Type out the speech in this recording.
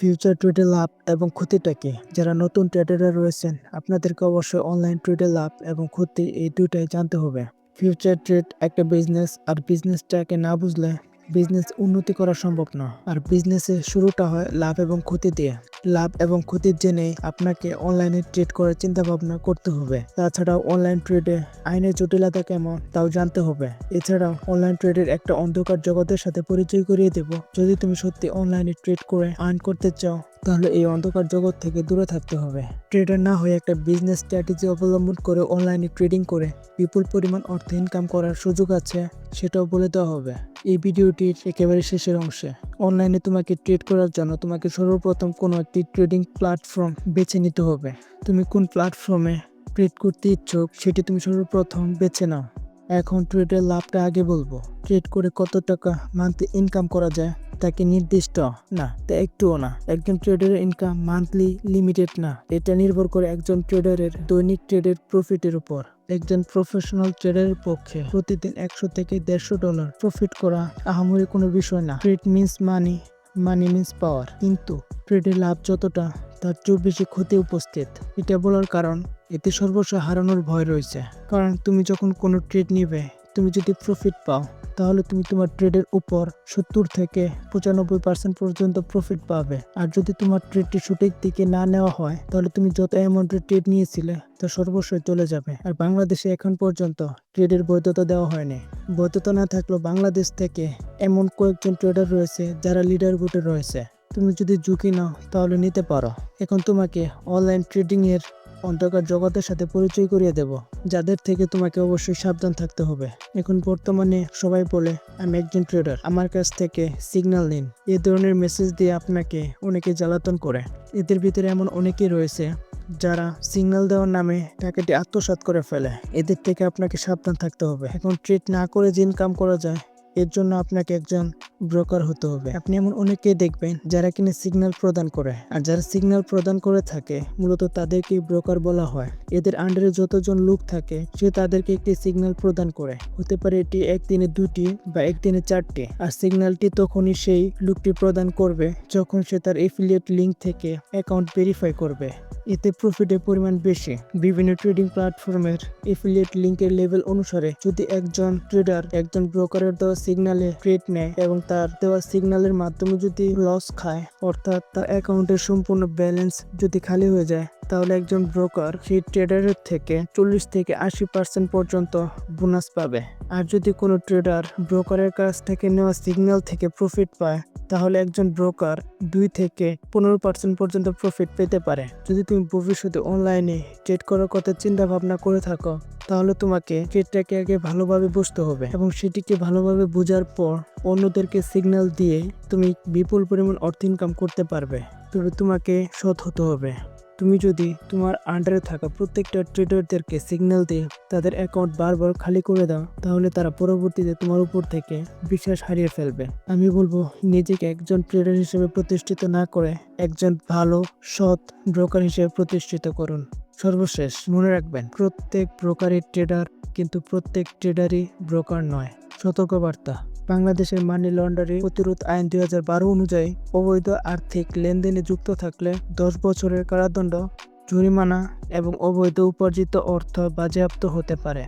Future ট্রেডে লাভ এবং ক্ষতিটা কি? যারা নতুন ট্রেডাররা রয়েছেন, আপনাদেরকে অবশ্যই অনলাইন ট্রেডে লাভ এবং ক্ষতি এই দুটাই জানতে হবে। ফিউচার ট্রেড একটা বিজনেস আর বিজনেসটাকে না বুঝলে বিজনেস উন্নতি করা সম্ভব না। আর বিজনেসের শুরুটা হয় লাভ এবং ক্ষতি দিয়ে। লাভ এবং ক্ষতির জেনে আপনাকে অনলাইনে ট্রেড করার চিন্তা ভাবনা করতে হবে। তাছাড়াও অনলাইন ট্রেডে আইনের জটিলতা কেমন তাও জানতে হবে। এছাড়াও অনলাইন ট্রেডের একটা অন্ধকার জগতের সাথে পরিচয় করিয়ে দেব। যদি তুমি সত্যি অনলাইনে ট্রেড করে আর্ন করতে চাও তাহলে এই অন্ধকার জগৎ থেকে দূরে থাকতে হবে। ট্রেডার না হয়ে একটা বিজনেস স্ট্র্যাটেজি অবলম্বন করে অনলাইনে ট্রেডিং করে বিপুল পরিমাণ অর্থ ইনকাম করার সুযোগ আছে, সেটাও বলে দেওয়া হবে। এই ভিডিওটির একেবারে শেষের অংশে অনলাইনে তোমাকে ট্রেড করার জন্য তোমাকে সর্বপ্রথম কোনো একটি ট্রেডিং প্ল্যাটফর্ম বেছে নিতে হবে। তুমি কোন প্ল্যাটফর্মে ট্রেড করতে ইচ্ছুক, সেটি তুমি সর্বপ্রথম বেছে নাও। এখন ট্রেডের লাভটা আগে বলব। ট্রেড করে কত টাকা মান্থলি ইনকাম করা যায় তাকে নির্দিষ্ট না, তা একটুও না। একজন ট্রেডারের ইনকাম মান্থলি লিমিটেড না, এটা নির্ভর করে একজন ট্রেডারের দৈনিক ট্রেডের প্রফিটের উপর। একজন প্রফেশনাল ট্রেডারের পক্ষে প্রতিদিন একশো থেকে দেড়শো ডলার প্রফিট করা আহামরি কোনো বিষয় না। Trade means money money means power কিন্তু ট্রেডের লাভ যতটা, তার চেয়েও বেশি ক্ষতি উপস্থিত। এটা বলার কারণ, এতে সর্বস্ব হারানোর ভয় রয়েছে। কারণ তুমি যখন কোনো ট্রেড নিবে, তুমি যদি প্রফিট পাও তাহলে তুমি তোমার ট্রেডের উপর সত্তর থেকে পঁচানব্বই পার্সেন্ট পর্যন্ত প্রফিট পাবে। আর যদি তোমার ট্রেডটি সঠিক দিকে না নেওয়া হয়, তাহলে তুমি যত অ্যামাউন্টের ট্রেড নিয়েছিলে, তা সর্বস্বই চলে যাবে। আর বাংলাদেশে এখন পর্যন্ত ট্রেডের বৈধতা দেওয়া হয়নি। বৈধতা না থাকলেও বাংলাদেশ থেকে এমন কয়েকজন ট্রেডার রয়েছে, যারা লিডার বুটে রয়েছে। তুমি যদি ঝুঁকি নাও, তাহলে নিতে পারো। এখন তোমাকে অনলাইন ট্রেডিং এর অন্ধকার জগতের সাথে পরিচয় করিয়ে দেব, যাদের থেকে তোমাকে অবশ্যই সাবধান থাকতে হবে। এখন বর্তমানে সবাই বলে আমি একজন ট্রেডার আমার কাছ থেকে সিগন্যাল নিন। এ ধরনের মেসেজ দিয়ে আপনাকে অনেকে জ্বালাতন করে। এদের ভিতরে এমন অনেকেই রয়েছে, যারা সিগন্যাল দেওয়ার নামে টাকাটি আত্মসাৎ করে ফেলে। এদের থেকে আপনাকে সাবধান থাকতে হবে। এখন ট্রেড না করে যে ইনকাম করা যায় এর জন্য আপনাকে একজন ব্রোকার হতে হবে। আপনি এমন অনেকেই দেখবেন যারা কিনা সিগন্যাল প্রদান করে। আর যারা সিগন্যাল প্রদান করে থাকে, মূলত তাদেরকেই ব্রোকার বলা হয়। এদের আন্ডারে যতজন লোক থাকে, সে তাদেরকে একটি সিগন্যাল প্রদান করে। হতে পারে এটি একদিনে দুটি বা একদিনে চারটি। আর সিগন্যালটি তখনই সেই লোকটি প্রদান করবে যখন সে তার এফিলিয়েট লিঙ্ক থেকে অ্যাকাউন্ট ভেরিফাই করবে। এতে প্রফিটের পরিমাণ বেশি। বিভিন্ন ট্রেডিং প্ল্যাটফর্মের এফিলিয়েট লিঙ্কের লেভেল অনুসারে যদি একজন ট্রেডার একজন ব্রোকারের দেওয়া সিগনালে ট্রেড নেয় এবং তার দেওয়া সিগনালের মাধ্যমে যদি লস খায়, অর্থাৎ তার অ্যাকাউন্টের সম্পূর্ণ ব্যালেন্স যদি খালি হয়ে যায় তাহলে একজন ব্রোকার সেই ট্রেডারের থেকে চল্লিশ থেকে আশি পার্সেন্ট পর্যন্ত বোনাস পাবে। আর যদি কোনো ট্রেডার ব্রোকারের কাছ থেকে নেওয়া সিগন্যাল থেকে প্রফিট পায়, তাহলে একজন ব্রোকার দুই থেকে পনেরো পার্সেন্ট পর্যন্ত প্রফিট পেতে পারে। যদি তুমি ভবিষ্যতে অনলাইনে ট্রেড করার কথা চিন্তা ভাবনা করে থাকো, তাহলে তোমাকে ট্রেডটাকে আগে ভালোভাবে বুঝতে হবে এবং সেটিকে ভালোভাবে বোঝার পর অন্যদেরকে সিগন্যাল দিয়ে তুমি বিপুল পরিমাণ অর্থ ইনকাম করতে পারবে। তবে তোমাকে সৎ হতে হবে। তুমি যদি তোমার আন্ডারে থাকা প্রত্যেকটা ট্রেডারদেরকে সিগন্যাল দিয়ে তাদের অ্যাকাউন্ট বারবার খালি করে দাও, তাহলে তারা পরবর্তীতে তোমার উপর থেকে বিশ্বাস হারিয়ে ফেলবে। আমি বলব, নিজেকে একজন ট্রেডার হিসেবে প্রতিষ্ঠিত না করে একজন ভালো, সৎ ব্রোকার হিসেবে প্রতিষ্ঠিত করুন। সর্বশেষ, মনে রাখবেন, প্রত্যেক ব্রোকারই ট্রেডার কিন্তু প্রত্যেক ট্রেডারই ব্রোকার নয়। সতর্কবার্তা। বাংলাদেশের মানি লন্ডারিং প্রতিরোধ আইন দুই হাজার বারো অনুযায়ী অবৈধ আর্থিক লেনদেনে যুক্ত থাকলে দশ বছরের কারাদণ্ড, জরিমানা এবং অবৈধ উপার্জিত অর্থ বাজেয়াপ্ত হতে পারে।